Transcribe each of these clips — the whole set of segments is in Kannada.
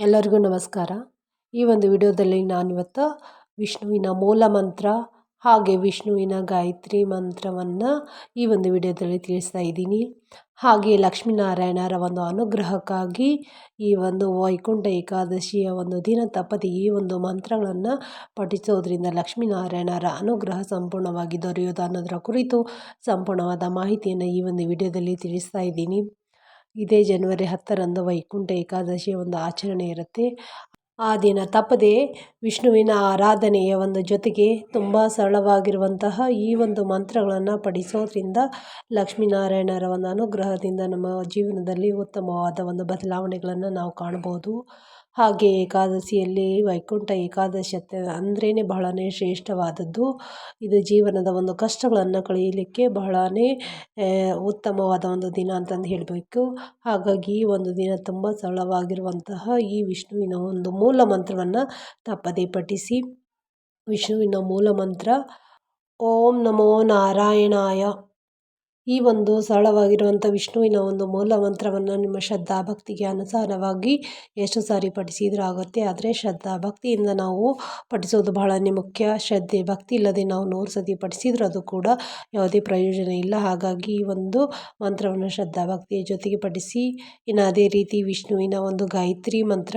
ಎಲ್ಲರಿಗೂ ನಮಸ್ಕಾರ. ಈ ಒಂದು ವಿಡಿಯೋದಲ್ಲಿ ನಾನಿವತ್ತು ವಿಷ್ಣುವಿನ ಮೂಲ ಮಂತ್ರ ಹಾಗೆ ವಿಷ್ಣುವಿನ ಗಾಯತ್ರಿ ಮಂತ್ರವನ್ನು ಈ ಒಂದು ವಿಡಿಯೋದಲ್ಲಿ ತಿಳಿಸ್ತಾ ಇದ್ದೀನಿ. ಹಾಗೆ ಲಕ್ಷ್ಮೀನಾರಾಯಣರ ಒಂದು ಅನುಗ್ರಹಕ್ಕಾಗಿ ಈ ಒಂದು ವೈಕುಂಠ ಏಕಾದಶಿಯ ಒಂದು ದಿನ ತಪ್ಪದೆ ಈ ಒಂದು ಮಂತ್ರಗಳನ್ನು ಪಠಿಸೋದ್ರಿಂದ ಲಕ್ಷ್ಮೀನಾರಾಯಣರ ಅನುಗ್ರಹ ಸಂಪೂರ್ಣವಾಗಿ ದೊರೆಯೋದು ಅನ್ನೋದರ ಕುರಿತು ಸಂಪೂರ್ಣವಾದ ಮಾಹಿತಿಯನ್ನು ಈ ಒಂದು ವಿಡಿಯೋದಲ್ಲಿ ತಿಳಿಸ್ತಾ ಇದ್ದೀನಿ. ಇದೇ ಜನವರಿ ಹತ್ತರಂದು ವೈಕುಂಠ ಏಕಾದಶಿಯ ಒಂದು ಆಚರಣೆ ಇರುತ್ತೆ. ಆ ದಿನ ತಪ್ಪದೆ ವಿಷ್ಣುವಿನ ಆರಾಧನೆಯ ಒಂದು ಜೊತೆಗೆ ತುಂಬ ಸರಳವಾಗಿರುವಂತಹ ಈ ಒಂದು ಮಂತ್ರಗಳನ್ನು ಪಠಿಸೋದ್ರಿಂದ ಲಕ್ಷ್ಮೀನಾರಾಯಣರ ಒಂದು ಅನುಗ್ರಹದಿಂದ ನಮ್ಮ ಜೀವನದಲ್ಲಿ ಉತ್ತಮವಾದ ಒಂದು ಬದಲಾವಣೆಗಳನ್ನು ನಾವು ಕಾಣ್ಬೋದು. ಹಾಗೆ ಏಕಾದಶಿಯಲ್ಲಿ ವೈಕುಂಠ ಏಕಾದಶಿ ಅಂದ್ರೇ ಬಹಳನೇ ಶ್ರೇಷ್ಠವಾದದ್ದು. ಇದು ಜೀವನದ ಒಂದು ಕಷ್ಟಗಳನ್ನು ಕಳೆಯಲಿಕ್ಕೆ ಬಹಳನೇ ಉತ್ತಮವಾದ ಒಂದು ದಿನ ಅಂತಂದು ಹೇಳಬೇಕು. ಹಾಗಾಗಿ ಈ ಒಂದು ದಿನ ತುಂಬ ಸರಳವಾಗಿರುವಂತಹ ಈ ವಿಷ್ಣುವಿನ ಒಂದು ಮೂಲ ಮಂತ್ರವನ್ನು ತಪ್ಪದೇ ಪಠಿಸಿ. ವಿಷ್ಣುವಿನ ಮೂಲ ಮಂತ್ರ, ಓಂ ನಮೋ ನಾರಾಯಣಾಯ. ಈ ಒಂದು ಸರಳವಾಗಿರುವಂಥ ವಿಷ್ಣುವಿನ ಒಂದು ಮೂಲ ಮಂತ್ರವನ್ನು ನಿಮ್ಮ ಶ್ರದ್ಧಾ ಭಕ್ತಿಗೆ ಅನುಸಾರವಾಗಿ ಎಷ್ಟು ಸಾರಿ ಪಠಿಸಿದ್ರೂ ಆಗುತ್ತೆ. ಆದರೆ ಶ್ರದ್ಧಾ ಭಕ್ತಿಯಿಂದ ನಾವು ಪಠಿಸೋದು ಬಹಳನೇ ಮುಖ್ಯ. ಶ್ರದ್ಧೆ, ಭಕ್ತಿ ಇಲ್ಲದೆ ನಾವು ನೂರು ಸತಿ ಪಠಿಸಿದ್ರೂ ಅದು ಕೂಡ ಯಾವುದೇ ಪ್ರಯೋಜನ ಇಲ್ಲ. ಹಾಗಾಗಿ ಈ ಒಂದು ಮಂತ್ರವನ್ನು ಶ್ರದ್ಧಾ ಭಕ್ತಿಯ ಜೊತೆಗೆ ಪಠಿಸಿ. ಇನ್ನು ಅದೇ ರೀತಿ ವಿಷ್ಣುವಿನ ಒಂದು ಗಾಯತ್ರಿ ಮಂತ್ರ.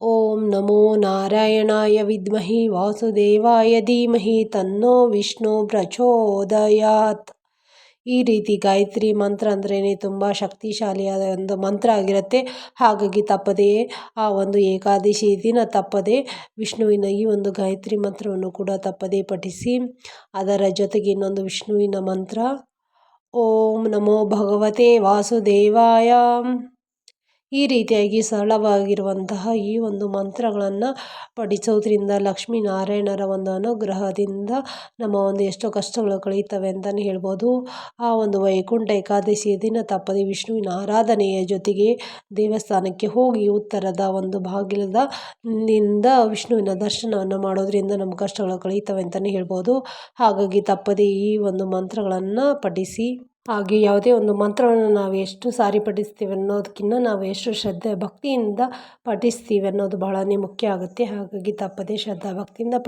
ಓಂ ನಮೋ ನಾರಾಯಣಾಯ ವಿದ್ಮಹಿ ವಾಸುದೇವಾಯ ಧೀಮಹಿ ತನ್ನೋ ವಿಷ್ಣು ಪ್ರಚೋದಯಾತ್. ಈ ರೀತಿ ಗಾಯತ್ರಿ ಮಂತ್ರ ಅಂದ್ರೇ ತುಂಬ ಶಕ್ತಿಶಾಲಿಯಾದ ಒಂದು ಮಂತ್ರ ಆಗಿರುತ್ತೆ. ಹಾಗಾಗಿ ತಪ್ಪದೇ ಆ ಒಂದು ಏಕಾದಶಿ ದಿನ ತಪ್ಪದೆ ವಿಷ್ಣುವಿನ ಈ ಒಂದು ಗಾಯತ್ರಿ ಮಂತ್ರವನ್ನು ಕೂಡ ತಪ್ಪದೇ ಪಠಿಸಿ, ಅದರ ಜೊತೆಗೆ ಇನ್ನೊಂದು ವಿಷ್ಣುವಿನ ಮಂತ್ರ, ಓಂ ನಮೋ ಭಗವತೆ ವಾಸುದೇವಾಯ. ಈ ರೀತಿಯಾಗಿ ಸರಳವಾಗಿರುವಂತಹ ಈ ಒಂದು ಮಂತ್ರಗಳನ್ನು ಪಠಿಸೋದ್ರಿಂದ ಲಕ್ಷ್ಮೀನಾರಾಯಣರ ಒಂದು ಅನುಗ್ರಹದಿಂದ ನಮ್ಮ ಒಂದು ಎಷ್ಟೋ ಕಷ್ಟಗಳು ಕಳೀತವೆ ಅಂತಲೇ ಹೇಳ್ಬೋದು. ಆ ಒಂದು ವೈಕುಂಠ ಏಕಾದಶಿಯ ದಿನ ತಪ್ಪದೆ ವಿಷ್ಣುವಿನ ಆರಾಧನೆಯ ಜೊತೆಗೆ ದೇವಸ್ಥಾನಕ್ಕೆ ಹೋಗಿ ಉತ್ತರದ ಒಂದು ಬಾಗಿಲದ ನಿಂದ ವಿಷ್ಣುವಿನ ದರ್ಶನವನ್ನು ಮಾಡೋದ್ರಿಂದ ನಮ್ಮ ಕಷ್ಟಗಳು ಕಳೀತವೆ ಅಂತಲೇ ಹೇಳ್ಬೋದು. ಹಾಗಾಗಿ ತಪ್ಪದೇ ಈ ಒಂದು ಮಂತ್ರಗಳನ್ನು ಪಠಿಸಿ. ಹಾಗೆ ಯಾವುದೇ ಒಂದು ಮಂತ್ರವನ್ನು ನಾವು ಎಷ್ಟು ಸಾರಿ ಪಠಿಸ್ತೀವಿ ಅನ್ನೋದಕ್ಕಿಂತ ನಾವು ಎಷ್ಟು ಶ್ರದ್ಧೆ, ಭಕ್ತಿಯಿಂದ ಪಠಿಸ್ತೀವಿ ಅನ್ನೋದು ಬಹಳನೇ ಮುಖ್ಯ ಆಗುತ್ತೆ. ಹಾಗಾಗಿ ತಪ್ಪದೇ ಶ್ರದ್ಧಾ, ಭಕ್ತಿಯಿಂದ